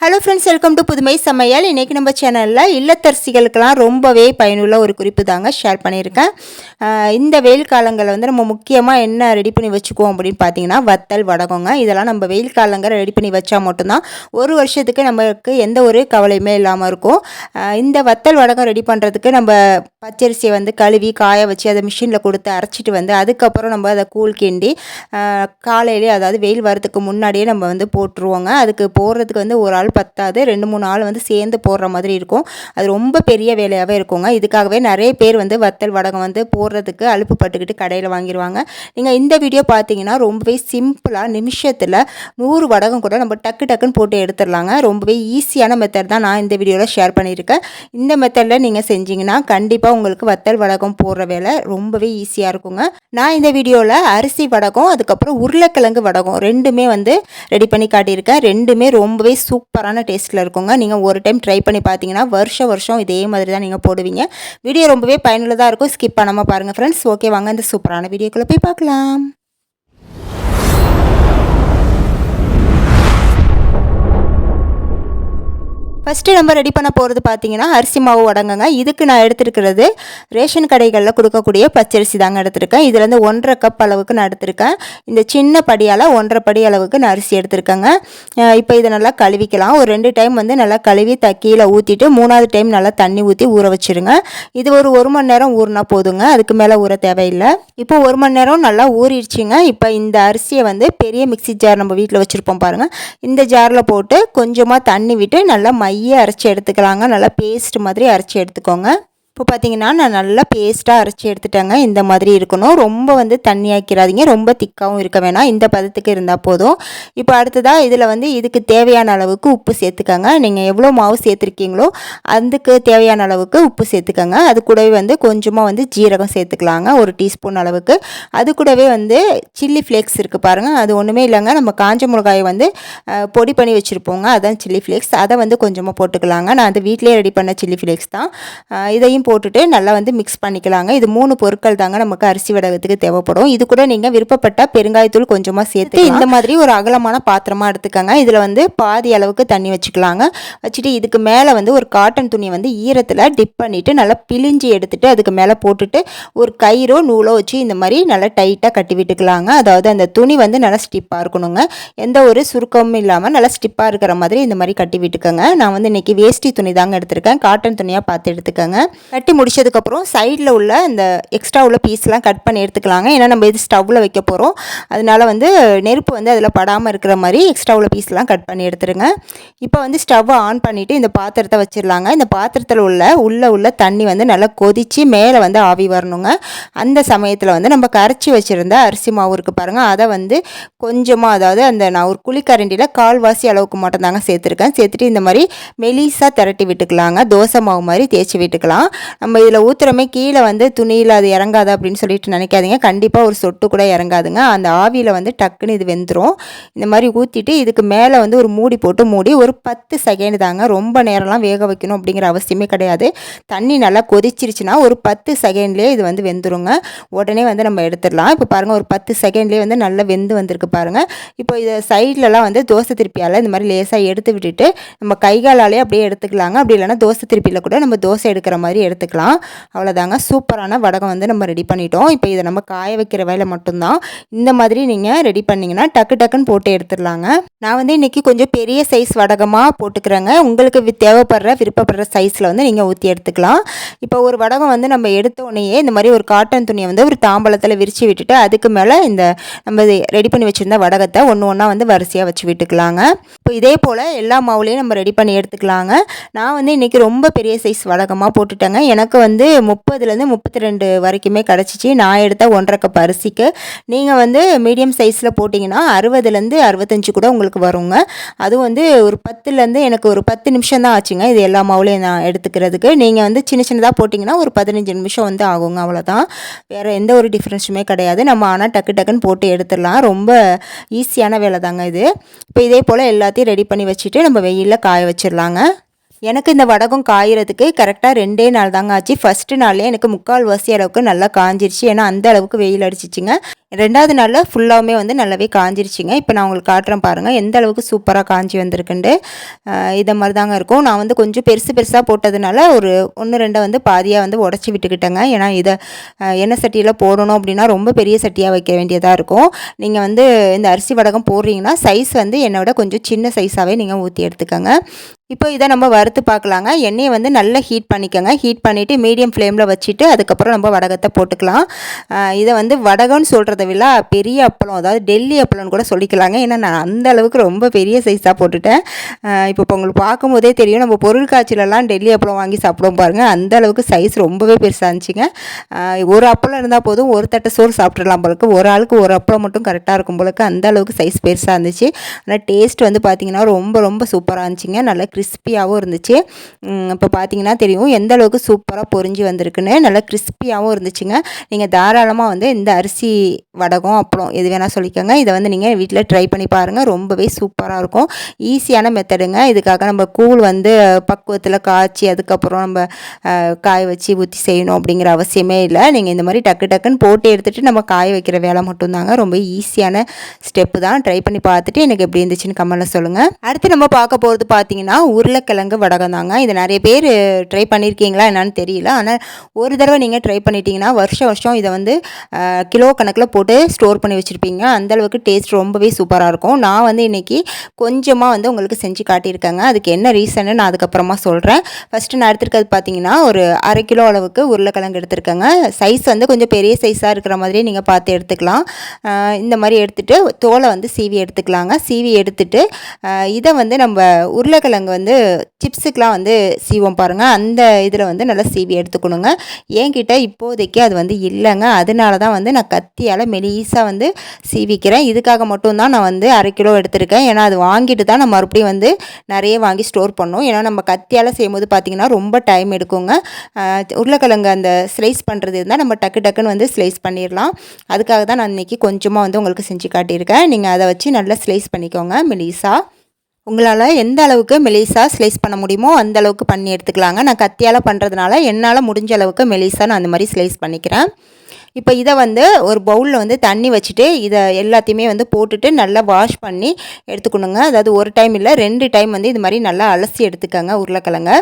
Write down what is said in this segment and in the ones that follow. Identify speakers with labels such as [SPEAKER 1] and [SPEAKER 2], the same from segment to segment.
[SPEAKER 1] Hello friends welcome to புதுமை சமையல். இன்றைக்கி நம்ம சேனலில் இல்லத்தரசிகளுக்கெல்லாம் ரொம்பவே பயனுள்ள ஒரு குறிப்பு தாங்க ஷேர் பண்ணியிருக்கேன். இந்த வெயில் காலங்களில் வந்து நம்ம முக்கியமாக என்ன ரெடி பண்ணி வச்சுக்குவோம் அப்படின்னு பார்த்தீங்கன்னா வத்தல் வடகங்க இதெல்லாம் நம்ம வெயில் காலங்கள் ரெடி பண்ணி வச்சா மட்டும்தான் ஒரு வருஷத்துக்கு நமக்கு எந்த ஒரு கவலையுமே இல்லாமல் இருக்கும். இந்த வத்தல் வடகம் ரெடி பண்ணுறதுக்கு நம்ம பச்சரிசியை வந்து கழுவி காய வச்சு அதை மிஷினில் கொடுத்து அரைச்சிட்டு வந்து அதுக்கப்புறம் நம்ம அதை கூழ் கிண்டி காலையிலே அதாவது வெயில் வரதுக்கு முன்னாடியே நம்ம வந்து போட்டுருவோங்க. அதுக்கு போடுறதுக்கு வந்து ஒரு ஆள் பத்தாது. ரெண்டு மூணு ஆள் வந்து சேர்ந்து போடுற மாதிரி இருக்கும். அது ரொம்ப பெரிய வேலையாகவே இருக்குங்க. இதுக்காகவே நிறைய பேர் வந்து வத்தல் வடகம் வந்து போடுறதுக்கு அலுப்பு பட்டுக்கிட்டு கடையில் வாங்கிடுவாங்க நீங்கள் இந்த வீடியோ பார்த்தீங்கன்னா ரொம்பவே சிம்பிளாக நிமிஷத்தில் நூறு வடகம் கூட நம்ம டக்கு டக்குன்னு போட்டு எடுத்துடலாங்க. ரொம்பவே ஈஸியான மெத்தட் தான் நான் இந்த வீடியோவில் ஷேர் பண்ணியிருக்கேன். இந்த மெத்தடில் நீங்கள் செஞ்சீங்கன்னா கண்டிப்பாக உங்களுக்கு வத்தல் வடகம் போடுற வேலை ரொம்பவே ஈஸியாக இருக்குங்க. நான் இந்த வீடியோவில் அரிசி வடகம் அதுக்கப்புறம் உருளைக்கிழங்கு வடகம் ரெண்டுமே வந்து ரெடி பண்ணி காட்டியிருக்கேன். ரெண்டுமே ரொம்பவே சூப்பரான டேஸ்ட்டில் இருக்குங்க. நீங்கள் ஒரு டைம் ட்ரை பண்ணி பார்த்தீங்கன்னா வருஷம் வருஷம் இதே மாதிரி தான் நீங்கள் போடுவீங்க. வீடியோ ரொம்பவே பயனுள்ளதாக இருக்கும். ஸ்கிப் பண்ணாமல் பாருங்கள் ஃப்ரெண்ட்ஸ் ஓகே வாங்க இந்த சூப்பரான வீடியோக்குள்ளே போய் பார்க்கலாம் ஃபஸ்ட்டு நம்ம ரெடி பண்ண போகிறது பார்த்தீங்கன்னா அரிசி மாவு உடங்குங்க இதுக்கு நான் எடுத்துருக்கிறது ரேஷன் கடைகளில் கொடுக்கக்கூடிய பச்சரிசி தாங்க எடுத்திருக்கேன். இதுலேருந்து ஒன்றரை கப் அளவுக்கு நான் எடுத்திருக்கேன். இந்த சின்ன படியால் ஒன்றரை படி அளவுக்கு நான் அரிசி எடுத்திருக்கேங்க. இப்போ இதை நல்லா கழுவிக்கலாம். ஒரு ரெண்டு டைம் வந்து நல்லா கழுவி த கீழே ஊற்றிட்டு மூணாவது டைம் நல்லா தண்ணி ஊற்றி ஊற வச்சிருங்க. இது ஒரு ஒரு மணி நேரம் ஊறினா போதுங்க. அதுக்கு மேலே ஊற தேவையில்லை. இப்போ ஒரு மணி நேரம் நல்லா ஊறிடுச்சுங்க. இப்போ இந்த அரிசியை வந்து பெரிய மிக்ஸி ஜார் நம்ம வீட்டில் வச்சுருப்போம் பாருங்கள் இந்த ஜாரில் போட்டு கொஞ்சமாக தண்ணி விட்டு நல்லா மைய அரைச்சி எடுத்துக்கலாங்க. நல்லா பேஸ்ட் மாதிரி அரைச்சி எடுத்துக்கோங்க. இப்போ பார்த்தீங்கன்னா நான் நல்லா பேஸ்ட்டாக அரைச்சி எடுத்துட்டேங்க. இந்த மாதிரி இருக்கணும். ரொம்ப வந்து தண்ணி ஆக்கிறாதீங்க ரொம்ப திக்காகவும் இருக்க வேணாம். இந்த பதத்துக்கு இருந்தால் போதும். இப்போ அடுத்ததாக இதில் வந்து இதுக்கு தேவையான அளவுக்கு உப்பு சேர்த்துக்கங்க. நீங்கள் எவ்வளோ மாவு சேர்த்துருக்கீங்களோ அதுக்கு தேவையான அளவுக்கு உப்பு சேர்த்துக்கோங்க. அது கூடவே வந்து கொஞ்சமாக வந்து ஜீரகம் சேர்த்துக்கலாங்க. ஒரு டீஸ்பூன் அளவுக்கு. அது கூடவே வந்து சில்லி ஃப்ளேக்ஸ் இருக்குது பாருங்கள் அது ஒன்றுமே இல்லைங்க. நம்ம காஞ்ச மிளகாயை வந்து பொடி பண்ணி வச்சுருப்போங்க. அதான் சில்லி ஃப்ளேக்ஸ். அதை வந்து கொஞ்சமாக போட்டுக்கலாங்க. நான் அது வீட்டிலேயே ரெடி பண்ண சில்லி ஃப்ளேக்ஸ் தான். இதையும் போட்டுட்டு நல்லா வந்து மிக்ஸ் பண்ணிக்கலாங்க. இது மூணு பொருட்கள் தாங்க நமக்கு அரிசி வடகத்துக்கு தேவைப்படும். இது கூட நீங்கள் விருப்பப்பட்ட பெருங்காயத்தூள் கொஞ்சமாக சேர்த்து இந்த மாதிரி ஒரு அகலமான பாத்திரமாக எடுத்துக்கோங்க. இதில் வந்து பாதி அளவுக்கு தண்ணி வச்சுக்கலாங்க. வச்சுட்டு இதுக்கு மேலே வந்து ஒரு காட்டன் துணியை வந்து ஈரத்தில் டிப் பண்ணிவிட்டு நல்லா பிழிஞ்சு எடுத்துட்டு அதுக்கு மேலே போட்டுட்டு ஒரு கயிறோ நூலோ வச்சு இந்த மாதிரி நல்லா டைட்டாக கட்டி விட்டுக்கலாங்க. அதாவது அந்த துணி வந்து நல்லா ஸ்டிப்பாக இருக்கணுங்க. எந்த ஒரு சுருக்கமும் இல்லாமல் நல்லா ஸ்டிப்பாக இருக்கிற மாதிரி இந்த மாதிரி கட்டி விட்டுக்கோங்க. நான் வந்து இன்றைக்கி வேஷ்டி துணி தாங்க எடுத்திருக்கேன். காட்டன் துணியாக பார்த்து எடுத்துக்கோங்க. கட்டி முடிச்சதுக்கப்புறம் சைடில் உள்ள இந்த எக்ஸ்ட்ரா உள்ள பீஸ்லாம் கட் பண்ணி எடுத்துக்கலாங்க. ஏன்னா நம்ம இது ஸ்டவ்வில் வைக்க போகிறோம் அதனால வந்து நெருப்பு வந்து அதில் படாமல் இருக்கிற மாதிரி எக்ஸ்ட்ரா உள்ள பீஸ்லாம் கட் பண்ணி எடுத்துருங்க. இப்போ வந்து ஸ்டவ்வை ஆன் பண்ணிவிட்டு இந்த பாத்திரத்தை வச்சிடலாங்க. இந்த பாத்திரத்தில் உள்ள உள்ளே உள்ள தண்ணி வந்து நல்லா கொதித்து மேலே வந்து ஆவி வரணுங்க. அந்த சமயத்தில் வந்து நம்ம கரைச்சி வச்சுருந்த அரிசி மாவு இருக்குது பாருங்கள் அதை வந்து கொஞ்சமாக அதாவது அந்த நான் ஒரு குழிக்கரண்டியில் கால்வாசி அளவுக்கு மட்டும் தாங்க சேர்த்துருக்கேன். சேர்த்துட்டு இந்த மாதிரி மெலிசாக திரட்டி விட்டுக்கலாங்க. தோசை மாவு மாதிரி தேய்ச்சி விட்டுக்கலாம். நம்ம இதில் ஊற்றுறமே கீழே வந்து துணியில் அது இறங்காது அப்படின்னு சொல்லிட்டு நினைக்காதீங்க. கண்டிப்பாக ஒரு சொட்டு கூட இறங்காதுங்க. அந்த ஆவியில் வந்து டக்குன்னு இது வெந்துடும் இந்த மாதிரி ஊற்றிட்டு இதுக்கு மேலே வந்து ஒரு மூடி போட்டு மூடி ஒரு பத்து செகண்ட் தாங்க. ரொம்ப நேரம்லாம் வேக வைக்கணும் அப்படிங்கிற அவசியமே கிடையாது. தண்ணி நல்லா கொதிச்சிருச்சுன்னா ஒரு பத்து செகண்ட்லேயே இது வந்து வெந்துருங்க. உடனே வந்து நம்ம எடுத்துடலாம். இப்போ பாருங்கள் ஒரு பத்து செகண்ட்லேயே வந்து நல்லா வெந்து வந்திருக்கு பாருங்கள் இப்போ இதை சைட்லலாம் வந்து தோசை திருப்பியால் இந்த மாதிரி லேசாக எடுத்து விட்டுட்டு நம்ம கைகாலாலே அப்படியே எடுத்துக்கலாங்க. அப்படி இல்லைனா தோசை திருப்பியில் கூட நம்ம தோசை எடுக்கிற மாதிரி எடுத்துக்கலாம். அவ்வளோதாங்க சூப்பரான வடகம் வந்து நம்ம ரெடி பண்ணிட்டோம். இப்போ இதை நம்ம காய வைக்கிற வேலை மட்டும்தான். இந்த மாதிரி நீங்கள் ரெடி பண்ணிங்கன்னா டக்கு டக்குன்னு போட்டு எடுத்துடலாங்க. நான் வந்து இன்றைக்கி கொஞ்சம் பெரிய சைஸ் வடகமாக போட்டுக்கிறேங்க. உங்களுக்கு தேவைப்படுற விருப்பப்படுற சைஸில் வந்து நீங்கள் ஊற்றி எடுத்துக்கலாம். இப்போ ஒரு வடகம் வந்து நம்ம எடுத்த உடனேயே இந்த மாதிரி ஒரு காட்டன் துணியை வந்து ஒரு தாம்பளத்தில் விரித்து விட்டுட்டு அதுக்கு மேலே இந்த நம்ம ரெடி பண்ணி வச்சுருந்த வடகத்தை ஒன்று ஒன்றா வந்து வரிசையாக வச்சு விட்டுக்கலாங்க. இப்போ இதே போல் எல்லா மாவுலேயும் நம்ம ரெடி பண்ணி எடுத்துக்கலாங்க. நான் வந்து இன்றைக்கி ரொம்ப பெரிய சைஸ் வடகமாக போட்டுட்டேங்க. எனக்கு வந்து முப்பதுலேருந்து முப்பத்தி ரெண்டு வரைக்குமே கிடச்சிச்சு. நான் எடுத்த ஒன்றரை கப் அரிசிக்கு. நீங்கள் வந்து மீடியம் சைஸில் போட்டிங்கன்னா அறுபதுலேருந்து அறுபத்தஞ்சு கூட உங்களுக்கு வருங்க. அதுவும் வந்து ஒரு பத்துலேருந்து எனக்கு ஒரு பத்து நிமிஷம் தான் ஆச்சுங்க. இது எல்லா மாவுலையும் நான் எடுத்துக்கிறதுக்கு. நீங்கள் வந்து சின்ன சின்னதாக போட்டிங்கன்னா ஒரு பதினஞ்சு நிமிஷம் வந்து ஆகுங்க. அவ்வளோதான் வேறு எந்த ஒரு டிஃப்ரென்ஸுமே கிடையாது. நம்ம ஆனால் டக்கு டக்குன்னு போட்டு எடுத்துடலாம். ரொம்ப ஈஸியான வேலை தாங்க இது. இப்போ இதே போல் எல்லாத்தையும் ரெடி பண்ணி வச்சுட்டு நம்ம வெயிலில் காய வச்சிடலாங்க. எனக்கு இந்த வடகம் காயறதுக்கு கரெக்டாக ரெண்டே நாள் தாங்க ஆச்சு. ஃபஸ்ட்டு நாள்லேயே எனக்கு முக்கால் வாசி அளவுக்கு நல்லா காஞ்சிருச்சு. ஏன்னா அந்த அளவுக்கு வெயில் அடிச்சிச்சிங்க. ரெண்டாவது நாளில் ஃபுல்லாகவுமே வந்து நல்லாவே காஞ்சிருச்சுங்க. இப்போ நான் உங்களுக்கு காட்டுறேன் பாருங்கள் எந்த அளவுக்கு சூப்பராக காஞ்சி வந்திருக்குண்டு இதை மாதிரி தாங்க இருக்கும். நான் வந்து கொஞ்சம் பெருசு பெருசாக போட்டதுனால ஒரு ஒன்று ரெண்டை வந்து பாதியாக வந்து உடச்சி விட்டுக்கிட்டேங்க. ஏன்னா இதை எண்ணெய் சட்டியில் போடணும் அப்படின்னா ரொம்ப பெரிய சட்டியாக வைக்க வேண்டியதாக இருக்கும். நீங்கள் வந்து இந்த அரிசி வடகம் போடுறீங்கன்னா சைஸ் வந்து என்னோட கொஞ்சம் சின்ன சைஸாகவே நீங்கள் ஊற்றி எடுத்துக்கோங்க. இப்போ இதை நம்ம வறுத்து பார்க்கலாங்க. எண்ணெயை வந்து நல்லா ஹீட் பண்ணிக்கோங்க. ஹீட் பண்ணிவிட்டு மீடியம் ஃப்ளேமில் வச்சுட்டு அதுக்கப்புறம் நம்ம வடகத்தை போட்டுக்கலாம். இதை வந்து வடகம்னு சொல்கிறத விட பெரிய அப்பளம் அதாவது டெல்லி அப்பளம்னு கூட சொல்லிக்கலாங்க. ஏன்னா நான் அந்த அளவுக்கு ரொம்ப பெரிய சைஸாக போட்டுட்டேன். இப்போ இப்போ உங்களுக்கு பார்க்கும்போதே தெரியும். நம்ம பொருள் காய்ச்சலெல்லாம் டெல்லி அப்பளம் வாங்கி சாப்பிடுவோம் பாருங்கள் அந்த அளவுக்கு சைஸ் ரொம்பவே பெருசாக இருந்துச்சுங்க. ஒரு அப்பளம் இருந்தால் போதும் ஒரு தட்டை சோறு சாப்பிட்றலாம் போலக்கு ஒரு ஆளுக்கு ஒரு அப்பளம் மட்டும் கரெக்டாக இருக்கும் போலக்கு அந்த அளவுக்கு சைஸ் பெருசாக இருந்துச்சு. ஆனால் டேஸ்ட் வந்து பார்த்திங்கன்னா ரொம்ப ரொம்ப சூப்பராக இருந்துச்சுங்க. நல்லா கிறிஸ்பியாகவும் இருந்துச்சு. இப்போ பார்த்தீங்கன்னா தெரியும் எந்த அளவுக்கு சூப்பராக பொறிஞ்சு வந்திருக்குன்னு. நல்லா கிறிஸ்பியாகவும் இருந்துச்சுங்க. நீங்கள் தாராளமாக வந்து இந்த அரிசி வடகம் அப்புறம் எது வேணால் சொல்லிக்கோங்க. இதை வந்து நீங்கள் வீட்டில் ட்ரை பண்ணி பாருங்கள் ரொம்பவே சூப்பராக இருக்கும். ஈஸியான மெத்தடுங்க இதுக்காக நம்ம கூழ் வந்து பக்குவத்தில் காய்ச்சி அதுக்கப்புறம் நம்ம காய வச்சு ஊற்றி செய்யணும் அப்படிங்கிற அவசியமே இல்லை. நீங்கள் இந்த மாதிரி டக்கு டக்குன்னு போட்டு எடுத்துகிட்டு நம்ம காய வைக்கிற வேலை மட்டும்தாங்க. ரொம்ப ஈஸியான ஸ்டெப்பு தான். ட்ரை பண்ணி பார்த்துட்டு எனக்கு எப்படி இருந்துச்சுன்னு கமெண்ட்டில் சொல்லுங்கள் அடுத்து நம்ம பார்க்க போகிறது பார்த்தீங்கன்னா உருளைக்கிழங்கு வடகம் தாங்க. இது நிறைய பேர் ட்ரை பண்ணியிருக்கீங்களா என்னன்னு தெரியல. ஆனால் ஒரு தடவை நீங்கள் ட்ரை பண்ணிட்டீங்கன்னா வருஷம் வருஷம் இதை வந்து கிலோ கணக்கில் போட்டு ஸ்டோர் பண்ணி வச்சுருப்பீங்க. அந்தளவுக்கு டேஸ்ட் ரொம்பவே சூப்பராக இருக்கும். நான் வந்து இன்றைக்கி கொஞ்சமாக வந்து உங்களுக்கு செஞ்சு காட்டியிருக்கேங்க. அதுக்கு என்ன ரீசன்னு நான் அதுக்கப்புறமா சொல்கிறேன் ஃபஸ்ட்டு நான் எடுத்துருக்கிறது பார்த்தீங்கன்னா ஒரு அரை கிலோ அளவுக்கு உருளைக்கிழங்கு எடுத்துருக்கேங்க. சைஸ் வந்து கொஞ்சம் பெரிய சைஸாக இருக்கிற மாதிரியே நீங்கள் பார்த்து எடுத்துக்கலாம். இந்த மாதிரி எடுத்துகிட்டு தோலை வந்து சீவி எடுத்துக்கலாங்க. சீவி எடுத்துட்டு இதை வந்து நம்ம உருளைக்கிழங்கு வந்து சிப்ஸுக்கெலாம் வந்து சீவோம் பாருங்கள் அந்த இதில் வந்து நல்லா சீவி எடுத்துக்கணுங்க. என்கிட்ட இப்போதைக்கு அது வந்து இல்லைங்க. அதனால தான் வந்து நான் கத்தியால் மெலீஸாக வந்து சீவிக்கிறேன். இதுக்காக மட்டும்தான் நான் வந்து அரை கிலோ எடுத்திருக்கேன். ஏன்னா அது வாங்கிட்டு தான் நான் மறுபடியும் வந்து நிறைய வாங்கி ஸ்டோர் பண்ணோம் ஏன்னா நம்ம கத்தியால் செய்யும்போது பார்த்திங்கன்னா ரொம்ப டைம் எடுக்குங்க. உருளைக்கிழங்கு அந்த ஸ்லைஸ் பண்ணுறது இருந்தால் நம்ம டக்கு டக்குன்னு வந்து ஸ்லைஸ் பண்ணிடலாம். அதுக்காக தான் நான் இன்றைக்கி கொஞ்சமாக வந்து உங்களுக்கு செஞ்சு காட்டியிருக்கேன். நீங்கள் அதை வச்சு நல்லா ஸ்லைஸ் பண்ணிக்கோங்க மெலீஸாக உங்களால் எந்த அளவுக்கு மெலிசாக ஸ்லைஸ் பண்ண முடியுமோ அந்த அளவுக்கு பண்ணி எடுத்துக்கலாங்க. நான் கத்தியால் பண்ணுறதுனால என்னால் முடிஞ்ச அளவுக்கு மெலிசாக நான் அந்த மாதிரி ஸ்லைஸ் பண்ணிக்கிறேன். இப்போ இதை வந்து ஒரு பவுலில் வந்து தண்ணி வச்சுட்டு இதை எல்லாத்தையுமே வந்து போட்டுட்டு நல்லா வாஷ் பண்ணி எடுத்துக்கணுங்க. அதாவது ஒரு டைம் இல்லை ரெண்டு டைம் வந்து இது மாதிரி நல்லா அலசி எடுத்துக்கோங்க உருளைக்கிழங்க.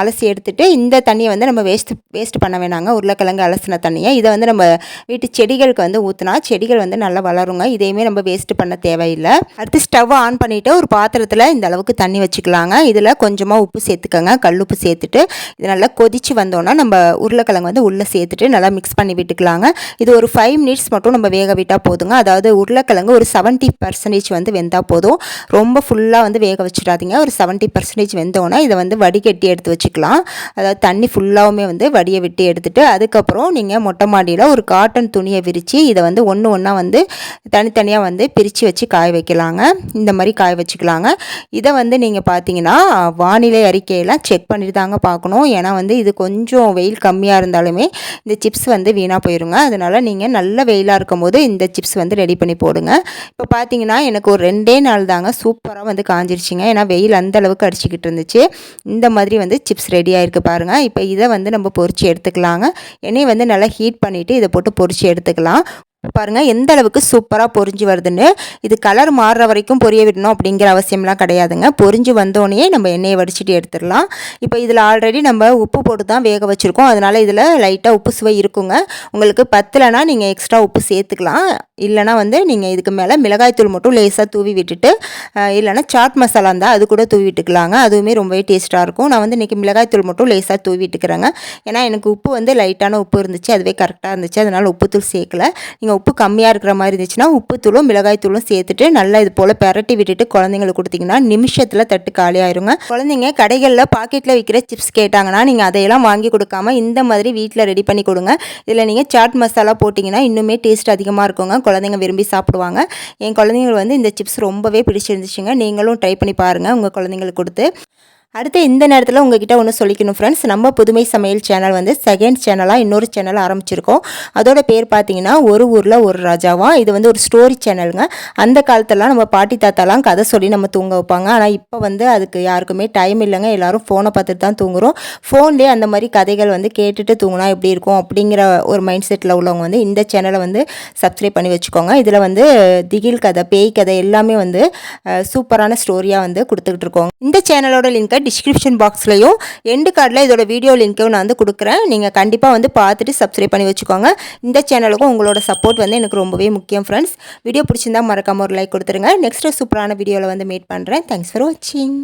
[SPEAKER 1] அலசி எடுத்துட்டு இந்த தண்ணியை வந்து நம்ம வேஸ்ட் வேஸ்ட் பண்ண வேணாங்க. உருளைக்கிழங்கு அலசின தண்ணியை. இதை வந்து நம்ம வீட்டு செடிகளுக்கு வந்து ஊற்றினா செடிகள் வந்து நல்லா வளருங்க. இதையுமே நம்ம வேஸ்ட் பண்ண தேவையில்லை. அடுத்து ஸ்டவ் ஆன் பண்ணிவிட்டு ஒரு பாத்திரத்தில் இந்த அளவுக்கு தண்ணி வச்சுக்கலாங்க. இதில் கொஞ்சமாக உப்பு சேர்த்துக்கோங்க. கல் உப்பு சேர்த்துட்டு இது நல்லா கொதித்து வந்தோன்னா நம்ம உருளைக்கிழங்கு வந்து உள்ளே சேர்த்துட்டு நல்லா மிக்ஸ் பண்ணி விட்டுக்கலாங்க. இது ஒரு ஃபைவ் மினிட்ஸ் மட்டும் நம்ம வேக விட்டால் போதுங்க. அதாவது உருளைக்கிழங்கு ஒரு செவன்ட்டி பர்சன்டேஜ் வந்து வெந்தால் போதும். ரொம்ப ஃபுல்லாக வந்து வேக வச்சிடாதீங்க. ஒரு செவன்ட்டி பர்சன்டேஜ் வெந்தோன்னா இதை வந்து வடிகட்டி எடுத்து வச்சுக்கலாம். அதாவது தண்ணி ஃபுல்லாகவுமே வந்து வடியை விட்டு எடுத்துகிட்டு அதுக்கப்புறம் நீங்கள் மொட்டை மாடியில் ஒரு காட்டன் துணியை விரித்து இதை வந்து ஒன்று ஒன்றா வந்து தனித்தனியாக வந்து பிரித்து வச்சு காய வைக்கலாங்க. இந்த மாதிரி காய வச்சுக்கலாங்க. இதை வந்து நீங்கள் பார்த்தீங்கன்னா வானிலை அறிக்கையெல்லாம் செக் பண்ணிட்டு தாங்க பார்க்கணும். ஏன்னா வந்து இது கொஞ்சம் வெயில் கம்மியாக இருந்தாலுமே இந்த சிப்ஸ் வந்து வீணாக போயிடும் போயிடுங்க அதனால் நீங்கள் நல்ல வெயிலாக இருக்கும் போது இந்த சிப்ஸ் வந்து ரெடி பண்ணி போடுங்க. இப்போ பார்த்தீங்கன்னா எனக்கு ஒரு ரெண்டே நாள் தாங்க சூப்பராக வந்து காஞ்சிருச்சிங்க. ஏன்னா வெயில் அந்த அளவுக்கு அடிச்சுக்கிட்டு இருந்துச்சு. இந்த மாதிரி வந்து சிப்ஸ் ரெடி ஆகிருக்கு பாருங்கள் இப்போ இதை வந்து நம்ம பொறிச்சு எடுத்துக்கலாங்க. எண்ணெய் வந்து நல்லா ஹீட் பண்ணிவிட்டு இதை போட்டு பொறிச்சு எடுத்துக்கலாம். பாருங்கள் எந்த அளவுக்கு சூப்பராக பொறிஞ்சு வருதுன்னு. இது கலர் மாறுற வரைக்கும் பொரிய விடணும் அப்படிங்கிற அவசியம்லாம் கிடையாதுங்க. பொறிஞ்சு வந்தோடனே நம்ம எண்ணெயை வடிச்சிட்டு எடுத்துடலாம். இப்போ இதில் ஆல்ரெடி நம்ம உப்பு போட்டு தான் வேக வச்சுருக்கோம். அதனால் இதில் லைட்டாக உப்பு சுவை இருக்குங்க. உங்களுக்கு பத்தலைனா நீங்கள் எக்ஸ்ட்ரா உப்பு சேர்த்துக்கலாம். இல்லைனா வந்து நீங்கள் இதுக்கு மேலே மிளகாய்த்தூள் மட்டும் லேசாக தூவி விட்டுட்டு இல்லைனா சாட் மசாலா இருந்தால் அது கூட தூவி விட்டுக்கலாங்க. அதுவுமே ரொம்பவே டேஸ்ட்டாக இருக்கும். நான் வந்து இன்றைக்கி மிளகாய்த்தூள் மட்டும் லேசாக தூவி விட்டுக்கிறேங்க. ஏன்னா எனக்கு உப்பு வந்து லைட்டான உப்பு இருந்துச்சு. அதுவே கரெக்டாக இருந்துச்சு. அதனால் உப்புத்தூள் சேர்க்கலை. நீங்கள் உப்பு கம்மியாக இருக்கிற மாதிரி இருந்துச்சுன்னா உப்புத்தூளும் மிளகாய்த்தூளும் சேர்த்துட்டு நல்லா இது போல் பெரட்டி விட்டுட்டு குழந்தைங்களுக்கு கொடுத்தீங்கன்னா நிமிஷத்தில் தட்டு காலி ஆயிருங்க குழந்தைங்க கடைகளில் பாக்கெட்டில் விற்கிற சிப்ஸ் கேட்டாங்கன்னா நீங்கள் அதையெல்லாம் வாங்கி கொடுக்காம இந்த மாதிரி வீட்டில் ரெடி பண்ணி கொடுங்க. இதில் நீங்கள் சாட் மசாலா போட்டிங்கன்னா இன்னுமே டேஸ்ட் அதிகமாக இருக்குங்க. குழந்தைங்க விரும்பி சாப்பிடுவாங்க. என் குழந்தைங்களுக்கு வந்து இந்த சிப்ஸ் ரொம்பவே பிடிச்சிருந்துச்சுங்க. நீங்களும் ட்ரை பண்ணி பாருங்கள் உங்கள் குழந்தைங்களுக்கு கொடுத்து. அடுத்து இந்த நேரத்தில் உங்ககிட்ட ஒன்று சொல்லிக்கணும் ஃப்ரெண்ட்ஸ் நம்ம புதுமை சமையல் சேனல் வந்து செகண்ட் சேனலாக இன்னொரு சேனல் ஆரம்பிச்சிருக்கோம். அதோட பேர் பார்த்தீங்கன்னா ஒரு ஊரில் ஒரு ராஜாவா? இது வந்து ஒரு ஸ்டோரி சேனலுங்க அந்த காலத்திலலாம் நம்ம பாட்டி தாத்தாலாம் கதை சொல்லி நம்ம தூங்க வைப்பாங்க. ஆனால் இப்போ வந்து அதுக்கு யாருக்குமே டைம் இல்லைங்க. எல்லாரும் ஃபோனை பார்த்துட்டு தான் தூங்குறோம். ஃபோன்லேயே அந்த மாதிரி கதைகள் வந்து கேட்டுட்டு தூங்கினா எப்படி இருக்கும் அப்படிங்கிற ஒரு மைண்ட் செட்டில் உள்ளவங்க வந்து இந்த சேனலை வந்து சப்ஸ்கிரைப் பண்ணி வச்சுக்கோங்க. இதில் வந்து திகில் கதை பேய் கதை எல்லாமே வந்து சூப்பரான ஸ்டோரியாக வந்து கொடுத்துக்கிட்டு இருக்கோம். இந்த சேனலோட லிங்க்கை டிஸ்கிரிப்ஷன் பாக்ஸ்லையும் எண்டு கார்டில் இதோட வீடியோ லிங்க்கையும் நான் வந்து கொடுக்குறேன். நீங்கள் கண்டிப்பாக வந்து பார்த்துட்டு சப்ஸ்கிரைப் பண்ணி வச்சுக்கோங்க. இந்த சேனலுக்கும் உங்களோட சப்போர்ட் வந்து எனக்கு ரொம்பவே முக்கியம் ஃப்ரெண்ட்ஸ் வீடியோ பிடிச்சிருந்தா மறக்காமல் ஒரு லைக் கொடுத்துருங்க. நெக்ஸ்ட்டு சூப்பரான வீடியோவில் வந்து மீட் பண்ணுறேன் தேங்க்ஸ் ஃபார் வாட்சிங்